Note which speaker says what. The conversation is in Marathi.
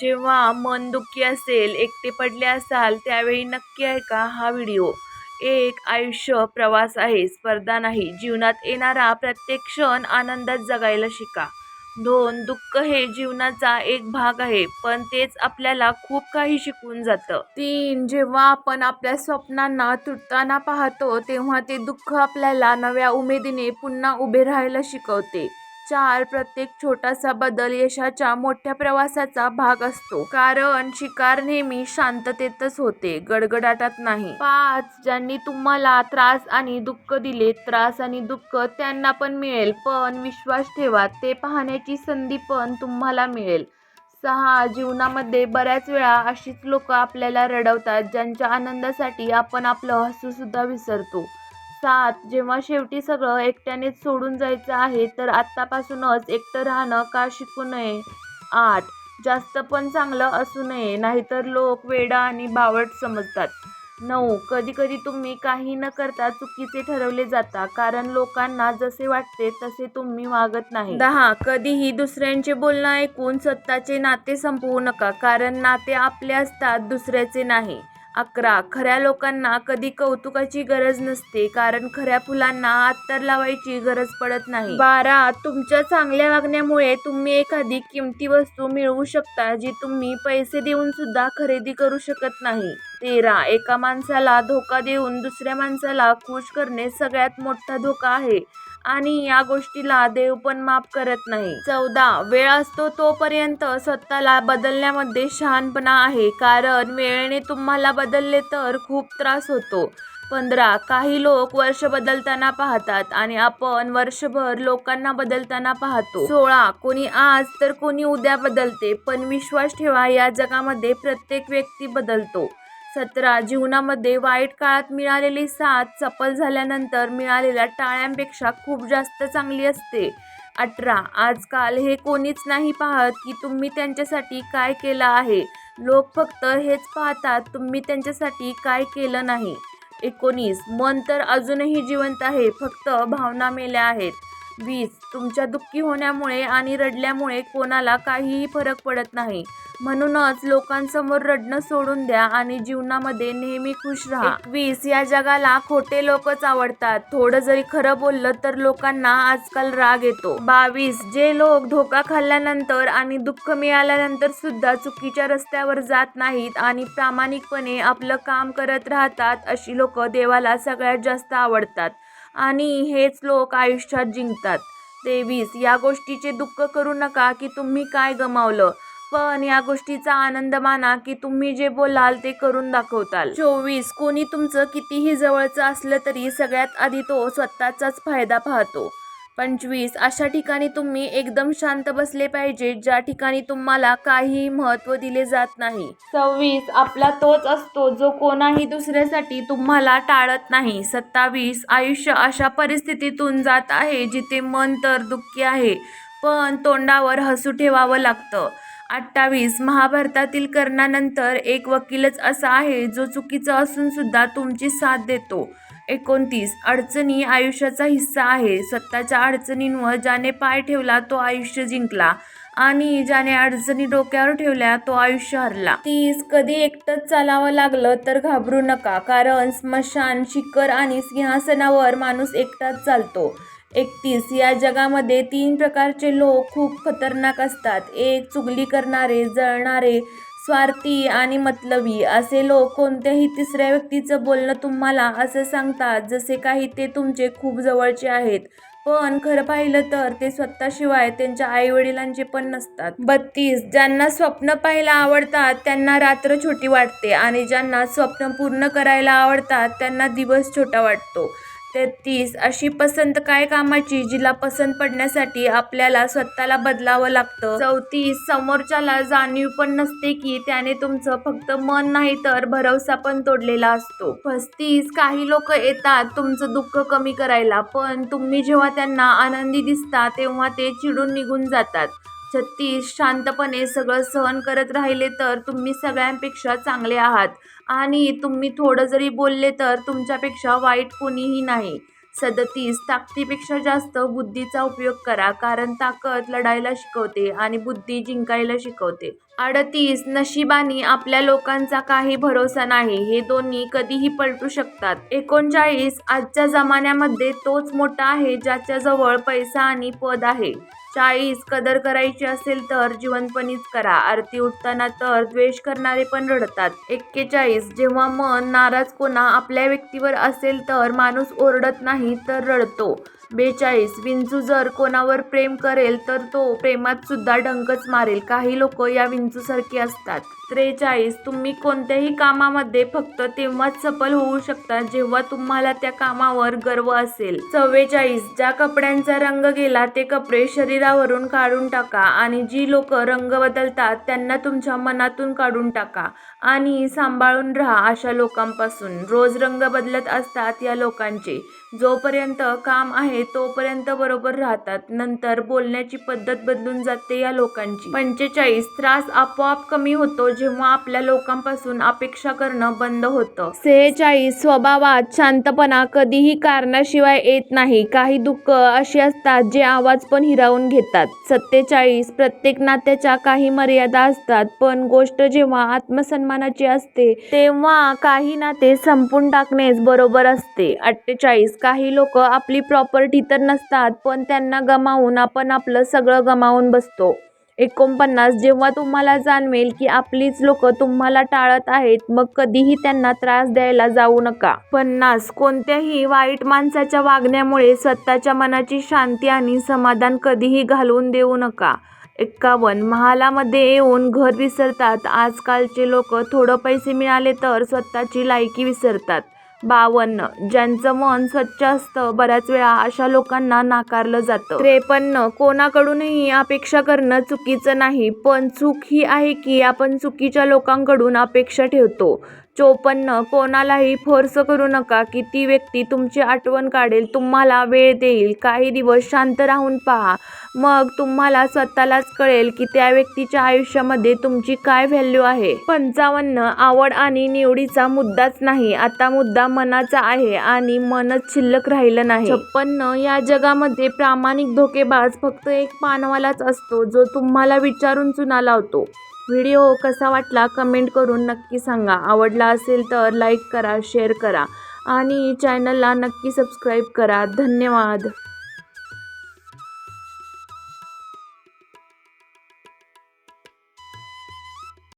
Speaker 1: जेव्हा मन दुःखी असेल एकटे पडले असाल त्यावेळी नक्की ऐका हा व्हिडिओ. एक आयुष्य प्रवास आहे स्पर्धा नाही. जीवनात येणारा प्रत्येक क्षण आनंदात जगायला शिका. दोन दुःख हे जीवनाचा एक भाग आहे पण तेच आपल्याला खूप काही शिकून जातं. तीन जेव्हा आपण आपल्या स्वप्नांना तुटताना पाहतो तेव्हा ते दुःख आपल्याला नव्या उमेदीने पुन्हा उभे राहायला शिकवते. चार प्रत्येक छोटासा बदल यशाच्या मोठ्या प्रवासाचा भाग असतो. कारण शिकार नेहमी शांततेतच होते गडगडाटात नाही. पाच ज्यांनी तुम्हाला त्रास आणि दुःख दिले त्रास आणि दुःख त्यांना पण मिळेल. पण विश्वास ठेवा ते पाहण्याची संधी पण तुम्हाला मिळेल. सहा जीवनामध्ये बऱ्याच वेळा अशीच लोक आपल्याला रडवतात ज्यांच्या आनंदासाठी आपण आपलं हसूसुद्धा विसरतो. सात जेव्हा शेवटी सगळं एकट्यानेच सोडून जायचं आहे तर आत्तापासूनच एकटं राहणं का शिकू नये? आठ जास्त पण चांगलं असू नये नाहीतर लोक वेडा आणि बावट समजतात. नऊ कधी कधी तुम्ही काही न करता चुकीचे ठरवले जाता कारण लोकांना जसे वाटते तसे तुम्ही वागत नाही. दहा कधीही दुसऱ्यांचे बोलणं ऐकून स्वतःचे नाते संपवू नका कारण नाते आपले असतात दुसऱ्याचे नाही. अकरा. खऱ्या लोकांना कधी कौतुकाची गरज नसते कारण खऱ्या फुलांना अत्तर लावायची गरज पडत नाही. बारा. तुमच्या चांगल्या वागण्यामुळे तुम्ही एखादी किमती वस्तू मिळवू शकता जी तुम्ही पैसे देऊन सुद्धा खरेदी करू शकत नाही. तेरा. एका माणसाला धोका देऊन दुसऱ्या माणसाला खुश करणे सगळ्यात मोठा धोका आहे. आणि या गोष्टीला देव पण माफ करत नाही. चौदा. वेळ असतो तोपर्यंत स्वतःला बदलण्यामध्ये शहाणपणा आहे. कारण वेळेने तुम्हाला बदलले तर खूप त्रास होतो. पंधरा. काही लोक वर्ष बदलताना पाहतात आणि आपण वर्षभर लोकांना बदलताना पाहतो. सोळा. कोणी आज तर कोणी उद्या बदलते पण विश्वास ठेवा या जगामध्ये प्रत्येक व्यक्ती बदलतो. सतरा. जीवनामध्ये वाईट काळात मिळालेली साथ सफल झाल्यानंतर मिळालेल्या टाळ्यांपेक्षा खूप जास्त चांगली असते. अठरा. आजकाल हे कोणीच नाही पाहत की तुम्ही त्यांच्यासाठी काय केलं आहे. लोक फक्त हेच पाहतात तुम्ही त्यांच्यासाठी काय केलं नाही. एकोणीस. मन तर अजूनही जिवंत आहे फक्त भावना मेल्या आहेत. वीस. तुमच्या दुःखी होण्यामुळे आणि रडल्यामुळे कोणाला काहीही फरक पडत नाही. म्हणूनच लोकांसमोर रडणं सोडून द्या आणि जीवनामध्ये नेहमी खुश राहा. वीस या जगाला खोटे लोकच आवडतात. थोडं जरी खरं बोललं तर लोकांना आजकाल राग येतो. बावीस जे लोक धोका खाल्ल्यानंतर आणि दुःख मिळाल्यानंतर सुद्धा चुकीच्या रस्त्यावर जात नाहीत आणि प्रामाणिकपणे आपलं काम करत राहतात अशी लोक देवाला सगळ्यात जास्त आवडतात. आणि हेच लोक आयुष्यात जिंकतात. तेवीस या गोष्टीचे दुःख करू नका की तुम्ही काय गमावलं. पण या गोष्टीचा आनंद माना की तुम्ही जे बोलाल ते करून दाखवताल. चोवीस कोणी तुमचं कितीही जवळचं असलं तरी सगळ्यात आधी तो स्वतःचाच फायदा पाहतो. पंचवीस अशा ठिकाणी तुम्ही एकदम शांत बसले पाहिजे ज्या ठिकाणी तुम्हाला काहीही महत्त्व दिले जात नाही. सव्वीस आपला तोच असतो जो कोणाही दुसऱ्यासाठी तुम्हाला टाळत नाही. सत्तावीस आयुष्य अशा परिस्थितीतून जात आहे जिथे मन तर दुःखी आहे पण तोंडावर हसू ठेवावं लागतं. अठ्ठावीस. महाभारतातील कर्णानंतर एक वकीलच असा आहे जो चुकीचं असून सुद्धा तुमची साथ देतो. एकोणतीस. अडचणी आयुष्याचा हिस्सा आहे. स्वतःच्या अडचणींवर ज्याने पाय ठेवला तो आयुष्य जिंकला. आणि ज्याने अडचणी डोक्यावर ठेवल्या तो आयुष्य हरला. तीस. कधी एकटंच चालावं लागलं तर घाबरू नका. कारण स्मशान शिखर आणि सिंहासनावर माणूस एकटाच चालतो. एकतीस. या जगामध्ये तीन प्रकारचे लोक खूप खतरनाक असतात. एक चुगली करणारे जळणारे स्वार्थी आणि मतलबी. असे लोक कोणत्याही तिसऱ्या व्यक्तीचं बोलणं तुम्हाला असं सांगतात जसे काही ते तुमचे खूप जवळचे आहेत. पण खरं पाहिलं तर ते स्वतःशिवाय त्यांच्या आईवडिलांचे पण नसतात. बत्तीस. ज्यांना स्वप्न पाहायला आवडतात त्यांना रात्र छोटी वाटते आणि ज्यांना स्वप्न पूर्ण करायला आवडतात त्यांना दिवस छोटा वाटतो. तेहतीस. अशी पसंत काय कामाची जिला पसंत पडण्यासाठी आपल्याला स्वतःला बदलावं लागतं? चौतीस. समोरच्याला जाणीव पण नसते की त्याने तुमचं फक्त मन नाही तर भरवसा पण तोडलेला असतो. पस्तीस. काही लोक येतात तुमचं दुःख कमी करायला पण तुम्ही जेव्हा त्यांना आनंदी दिसता तेव्हा ते चिडून निघून जातात. छत्तीस शांतपणे सगळं सहन करत राहिले तर तुम्ही सगळ्यांपेक्षा चांगले आहात. आणि तुम्ही थोडं जरी बोलले तर तुमच्यापेक्षा वाईट कोणीही नाही. सदतीस ताकदीपेक्षा जास्त बुद्धीचा उपयोग करा कारण ताकद लढायला शिकवते आणि बुद्धी जिंकायला शिकवते. अडतीस नशिबानी आपल्या लोकांचा काही भरोसा नाही. हे दोन्ही कधीही पलटू शकतात. एकोणचाळीस आजच्या जमान्यामध्ये तोच मोठा आहे ज्याच्याजवळ पैसा आणि पद आहे. चाळीस कदर करायची असेल तर जीवनपणीच करा. आरती उठताना तर द्वेष करणारे पण रडतात. एक्केचाळीस जेव्हा मन नाराज कोणा आपल्या व्यक्तीवर असेल तर माणूस ओरडत नाही तर रडतो. बेचाळीस. विंचू जर कोणावर प्रेम करेल तर तो प्रेमात सुद्धा डंकच मारेल. काही लोक या विंचूसारखी असतात. त्रेचाळीस. तुम्ही कोणत्याही कामामध्ये फक्त तेव्हाच सफल होऊ शकता जेव्हा तुम्हाला त्या कामावर गर्व असेल. चव्वेचाळीस. ज्या कपड्यांचा रंग गेला ते कपडे शरीरावरून काढून टाका आणि जी लोक रंग बदलतात त्यांना तुमच्या मनातून काढून टाका. आणि सांभाळून राहा अशा लोकांपासून. रोज रंग बदलत असतात या लोकांचे. जोपर्यंत काम आहे तोपर्यंत बरोबर राहतात. नंतर बोलण्याची पद्धत बदलून जाते या लोकांची. पंचेचाळीस त्रास आपोआप कमी होतो जेव्हा आपल्या लोकांपासून अपेक्षा करणं बंद होतं. सेहेचाळीस स्वभावात शांतपणा कधीही कारणाशिवाय येत नाही. काही दुःख अशी असतात जे आवाज पण हिरावून घेतात. सत्तेचाळीस प्रत्येक नात्याच्या काही मर्यादा असतात पण गोष्ट जेव्हा आत्मसन्मानाची असते तेव्हा काही नाते संपून टाकणेच बरोबर असते. अठ्ठेचाळीस काही लोक आपली प्रॉपर्टी तर नसतात पण त्यांना गमावून आपण आपलं सगळं गमावून बसतो. एकोणपन्नास जेव्हा तुम्हाला जाणवेल की आपलीच लोक तुम्हाला टाळत आहेत मग कधीही त्यांना त्रास द्यायला जाऊ नका. पन्नास कोणत्याही वाईट माणसाच्या वागण्यामुळे स्वतःच्या मनाची शांती आणि समाधान कधीही घालवून देऊ नका. एक्कावन्न. महालामध्ये येऊन घर विसरतात. आजकालचे लोक थोडं पैसे मिळाले तर स्वतःची लायकी विसरतात. बावन्न. ज्यांचं मन स्वच्छ असतं बऱ्याच वेळा अशा लोकांना नाकारलं जातं. त्रेपन्न. कोणाकडूनही अपेक्षा करणं चुकीचं नाही पण चूक ही आहे की आपण चुकीच्या लोकांकडून अपेक्षा ठेवतो. चोपन्न कोणालाही फोर्स करू नका की ती व्यक्ती तुमची आठवण काढेल तुम्हाला वेळ देईल. काही दिवस शांत राहून पहा. मग तुम्हाला स्वतःलाच कळेल की त्या व्यक्तीच्या आयुष्यामध्ये तुमची काय व्हॅल्यू आहे. पंचावन्न आवड आणि निवडीचा मुद्दाच नाही. आता मुद्दा मनाचा आहे आणि मनच शिल्लक राहिलं नाही. छप्पन्न या जगामध्ये प्रामाणिक धोकेबाज फक्त एक पानवालाच असतो जो तुम्हाला विचारून चुना लावतो. व्हिडिओ कसा वाटला कमेंट करून नक्की सांगा. आवडला असेल तर लाईक करा शेअर करा आणि चॅनलला नक्की सबस्क्राईब करा. धन्यवाद.